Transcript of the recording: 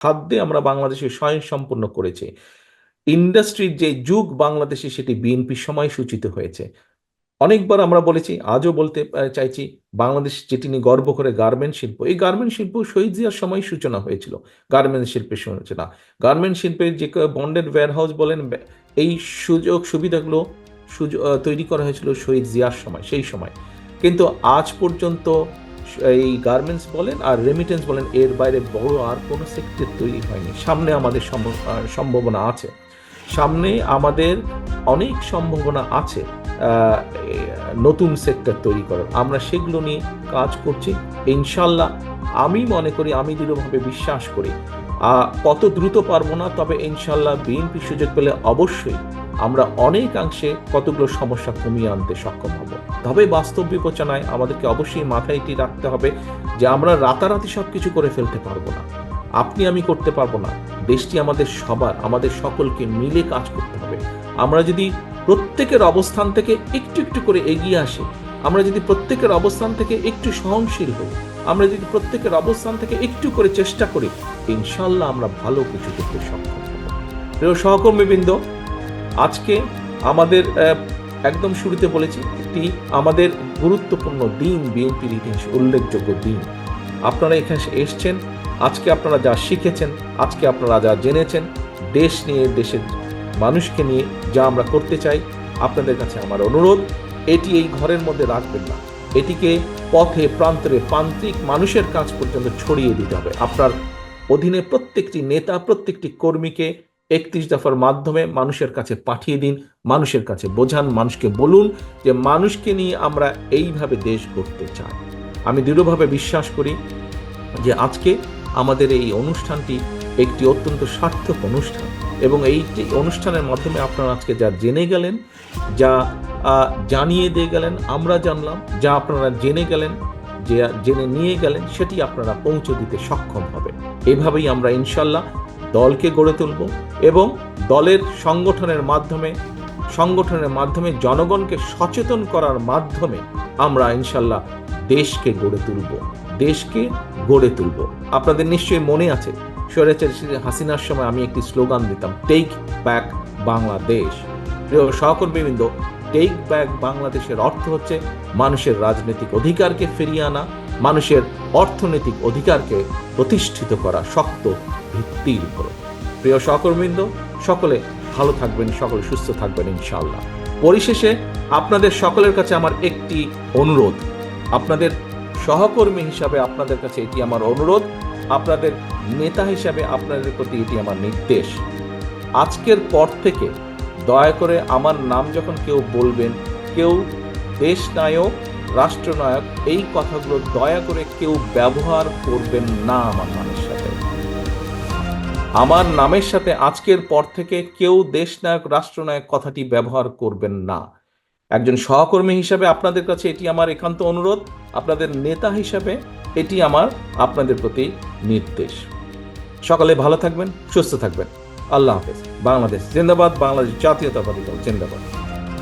খাদ্যে আমরা বাংলাদেশে স্বয়ং সম্পূর্ণ করেছি। ইন্ডাস্ট্রির যে যুগ বাংলাদেশে সেটি বিএনপির সময় সূচিত হয়েছে। অনেকবার আমরা বলেছি, আজও বলতে চাইছি, বাংলাদেশ যেটি নিয়ে গর্ব করে গার্মেন্ট শিল্প, এই গার্মেন্ট শিল্প শহীদ জিয়ার সময় সূচনা হয়েছিল। গার্মেন্ট শিল্পের সূচনা। গার্মেন্ট শিল্পের যে বন্ডেড ওয়্যারহাউস বলেন এই সুযোগ সুবিধাগুলো তৈরি করা হয়েছিল শহীদ জিয়ার সময়, সেই সময়। কিন্তু আজ পর্যন্ত এই গার্মেন্টস বলেন আর রেমিটেন্স বলেন, এর বাইরে বড় আর কোনো সেক্টর তৈরি হয়নি। সামনে আমাদের সম্ভ- সম্ভাবনা আছে। সামনে আমাদের অনেক সম্ভাবনা আছে নতুন সেক্টর তৈরি করার। আমরা সেগুলো নিয়ে কাজ করছি। ইনশাল্লাহ, আমি মনে করি, আমি দৃঢ়ভাবে বিশ্বাস করি কত দ্রুত পারব না, তবে ইনশাল্লাহ বিএনপি সুযোগ পেলে অবশ্যই আমরা অনেকাংশে কতগুলো সমস্যা কমিয়ে আনতে সক্ষম হব। তবে বাস্তব বিবেচনায় আমাদেরকে অবশ্যই মাথায় এটি রাখতে হবে যে আমরা রাতারাতি সব কিছু করে ফেলতে পারব না। আপনি আমি করতে পারব না। দেশটি আমাদের সবার, আমাদের সকলকে মিলে কাজ করতে হবে। আমরা যদি প্রত্যেকের অবস্থান থেকে একটু একটু করে এগিয়ে আসি, আমরা যদি প্রত্যেকের অবস্থান থেকে একটু সহনশীল হই, আমরা যদি প্রত্যেকের অবস্থান থেকে একটু করে চেষ্টা করি ইনশাল্লাহ আমরা ভালো কিছু করতে সক্ষম প্রিয় সহকর্মীবৃন্দ, আজকে আমাদের একদম শুরুতে বলেছি, একটি আমাদের গুরুত্বপূর্ণ দিন, বিএনপির ইতিহাসে, উল্লেখযোগ্য দিন। আপনারা এখানে এসছেন, আজকে আপনারা যা শিখেছেন, আজকে আপনারা যা জেনেছেন, দেশ নিয়ে, দেশের মানুষকে নিয়ে যা আমরা করতে চাই, আপনাদের কাছে আমার অনুরোধ, এটি এই ঘরের মধ্যে রাখবেন না। এটিকে পথে, প্রান্তরে, প্রান্তিক মানুষের কাজ পর্যন্ত ছড়িয়ে দিতে হবে। আপনার অধীনে প্রত্যেকটি নেতা, প্রত্যেকটি কর্মীকে একত্রিশ দফার মাধ্যমে মানুষের কাছে পাঠিয়ে দিন, মানুষের কাছে বোঝান, মানুষকে বলুন যে মানুষকে নিয়ে আমরা এইভাবে দেশ করতে চাই। আমি দৃঢ়ভাবে বিশ্বাস করি যে আজকে আমাদের এই অনুষ্ঠানটি একটি অত্যন্ত সার্থক অনুষ্ঠান এবং এইটি অনুষ্ঠানের মাধ্যমে আপনারা আজকে যা জেনে গেলেন, যা জানিয়ে দিয়ে গেলেন, আমরা জানলাম, যা আপনারা জেনে গেলেন, যে, জেনে নিয়ে গেলেন, সেটি আপনারা পৌঁছে দিতে সক্ষম হবে এভাবেই আমরা ইনশাল্লাহ দলকে গড়ে তুলব এবং দলের সংগঠনের মাধ্যমে সংগঠনের মাধ্যমে জনগণকে সচেতন করার মাধ্যমে আমরা ইনশাল্লাহ দেশকে গড়ে তুলব, দেশকে গড়ে তুলব। আপনাদের নিশ্চয়ই মনে আছে, স্বৈরাচারী হাসিনার সময় আমি একটি স্লোগান দিতাম টেক ব্যাক বাংলাদেশ প্রিয় সহকর্মীবৃন্দ টেক ব্যাক বাংলাদেশের অর্থ হচ্ছে মানুষের রাজনৈতিক অধিকারকে ফিরিয়ে আনা মানুষের অর্থনৈতিক অধিকারকে প্রতিষ্ঠিত করা শক্ত ভিত্তির উপর। প্রিয় সহকর্মীবৃন্দ, সকলে ভালো থাকবেন, সকলে সুস্থ থাকবেন, ইনশাআল্লাহ। পরিশেষে আপনাদের সকলের কাছে আমার একটি অনুরোধ। আপনাদের সহকর্মী হিসাবে আপনাদের কাছে এটি আমার অনুরোধ। আপনাদের নেতা হিসাবে আপনাদের প্রতি এটি আমার নির্দেশ। আজকের পর থেকে দয়া করে আমার নাম যখন কেউ বলবেন, কেউ দেশ নায়ক রাষ্ট্রনায়ক, এই কথাগুলো দয়া করে কেউ ব্যবহার করবেন না আমার নামের সাথে। আমার নামের সাথে আজকের পর থেকে কেউ দেশনায়ক, রাষ্ট্রনায়ক কথাটি ব্যবহার করবেন না। একজন সহকর্মী হিসাবে আপনাদের কাছে এটি আমার একান্ত অনুরোধ। আপনাদের নেতা হিসাবে এটি আমার, আপনাদের প্রতি নির্দেশ। সকালে ভালো থাকবেন, সুস্থ থাকবেন। আল্লাহ হাফেজ। বাংলাদেশ জিন্দাবাদ, বাংলাদেশ জাতীয়তাবাদী দল, জিন্দাবাদ।